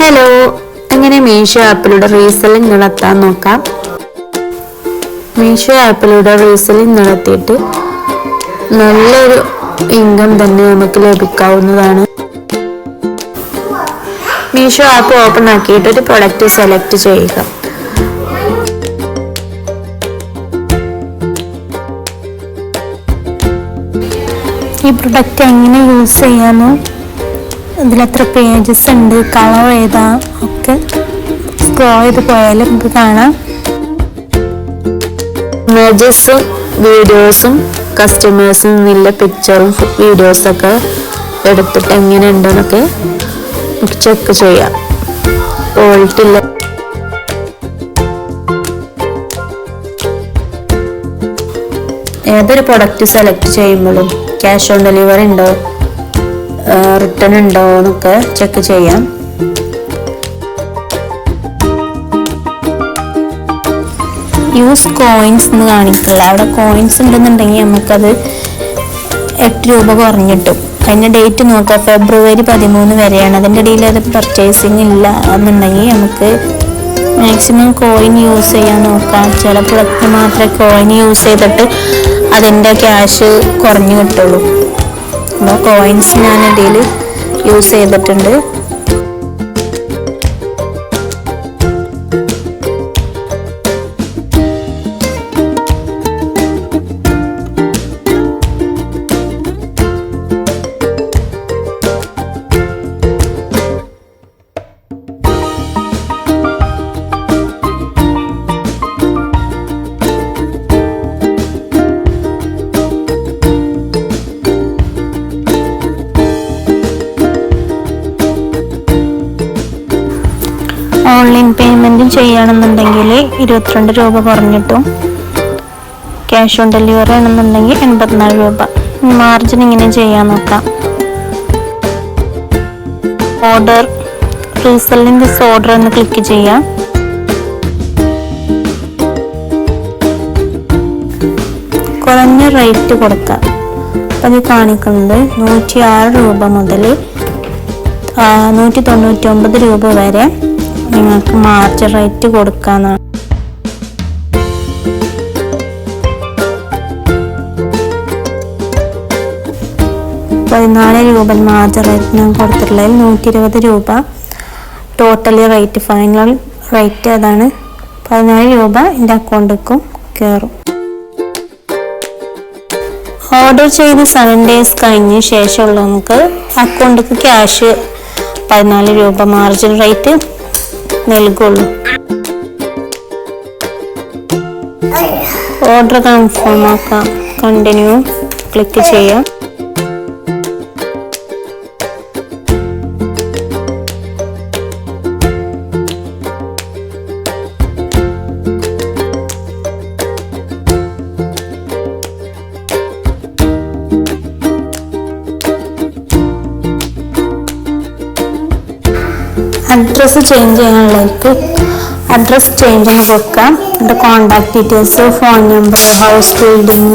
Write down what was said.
Hello അങ്ങനെ മീഷോ ആപ്പിലൂടെ reselling നടത്താൻ നോക്കാം? മീഷോ ആപ്പിലൂടെ റീസെല്ലിംഗ് നടത്തിയിട്ട് നല്ലൊരു ഇൻകം തന്നെ നമുക്ക് ലഭിക്കാവുന്നതാണ്. മീഷോ ആപ്പ് ഓപ്പൺ ആക്കിയിട്ട് ഒരു പ്രൊഡക്റ്റ് സെലക്ട് ചെയ്യുക. ഈ പ്രൊഡക്റ്റ് എങ്ങനെ യൂസ് ചെയ്യാമോ? ഇതിലെത്ര പേജസ് ഉണ്ട് കളർ ഏതാ ഒക്കെ സ്ക്രോ ചെയ്ത് പോയാൽ നമുക്ക് കാണാം. ഇമേജസും വീഡിയോസും കസ്റ്റമേഴ്സിൽ നിന്നുള്ള പിക്ചറും വീഡിയോസൊക്കെ എടുത്തിട്ട് എങ്ങനെ ഉണ്ടെന്നൊക്കെ നമുക്ക് ചെക്ക് ചെയ്യാം. പോയിട്ടില്ല ഏതൊരു പ്രൊഡക്റ്റ് സെലക്ട് ചെയ്യുമ്പോഴും ക്യാഷ് ഓൺ ഡെലിവറി ഉണ്ടോ? റിട്ടേൺ ഉണ്ടോ എന്നൊക്കെ ചെക്ക് ചെയ്യാം. യൂസ് കോയിൻസ് എന്ന് കാണിക്കില്ല അവിടെ കോയിൻസ് ഉണ്ടെന്നുണ്ടെങ്കിൽ നമുക്കത് എട്ട് രൂപ കുറഞ്ഞിട്ടും അതിന്റെ ഡേറ്റ് നോക്കാം ഫെബ്രുവരി പതിമൂന്ന് വരെയാണ്. അതിന്റെ ഇടയിൽ അത് പർച്ചേസിങ് ഇല്ല എന്നുണ്ടെങ്കിൽ നമുക്ക് മാക്സിമം കോയിൻ യൂസ് ചെയ്യാൻ നോക്കാം. ചിലപ്പോഴൊക്കെ മാത്രമേ കോയിൻ യൂസ് ചെയ്തിട്ട് അതിന്റെ ക്യാഷ് കുറഞ്ഞു കിട്ടുള്ളൂ. അപ്പോൾ കോയിൻസ് ഞാൻ ഇതിൽ യൂസ് ചെയ്തിട്ടുണ്ട്. ഓൺലൈൻ പേയ്മെന്റ് ചെയ്യണമെന്നുണ്ടെങ്കിൽ ഇരുപത്തിരണ്ട് രൂപ കുറഞ്ഞിട്ടും ക്യാഷ് ഓൺ ഡെലിവറി ആണെന്നുണ്ടെങ്കിൽ എൺപത്തിനാല് രൂപ. മാർജിൻ ഇങ്ങനെ ചെയ്യാൻ നോക്കാം. ഓർഡർ റീസെല്ലിംഗ് ദിസ് ഓർഡർ എന്ന് ക്ലിക്ക് ചെയ്യാം. കുറഞ്ഞ റേറ്റ് കൊടുക്കാം. അപ്പം ഇത് കാണിക്കുന്നത് നൂറ്റി ആറ് രൂപ മുതൽ നൂറ്റി തൊണ്ണൂറ്റി ഒമ്പത് രൂപ വരെ നിങ്ങൾക്ക് മാർച്ച് റേറ്റ് കൊടുക്കാന്നാണ് പതിനാല് രൂപ മാർച്ച് റേറ്റ് ഞാൻ കൊടുത്തിട്ടുള്ളതിൽ നൂറ്റി ഇരുപത് രൂപ ടോട്ടലി റേറ്റ് ഫൈനൽ റേറ്റ് അതാണ് പതിനാല് രൂപ എന്റെ അക്കൗണ്ടിലേക്കും കയറും. ഓർഡർ ചെയ്ത് സെവൻ ഡേയ്സ് കഴിഞ്ഞ ശേഷമുള്ള നമുക്ക് അക്കൗണ്ടിലേക്ക് ക്യാഷ് പതിനാല് രൂപ മാർജിൻ റേറ്റ് നൽകുള്ളൂ. ഓർഡർ കൺഫേം ആക്കാം. കണ്ടിന്യൂ ക്ലിക്ക് ചെയ്യാം. അഡ്രസ്സ് ചേഞ്ച് ചെയ്യാനുള്ളവർക്ക് അഡ്രസ്സ് ചേഞ്ച് ഒന്ന് കൊടുക്കാം എന്റെ contact details phone number house building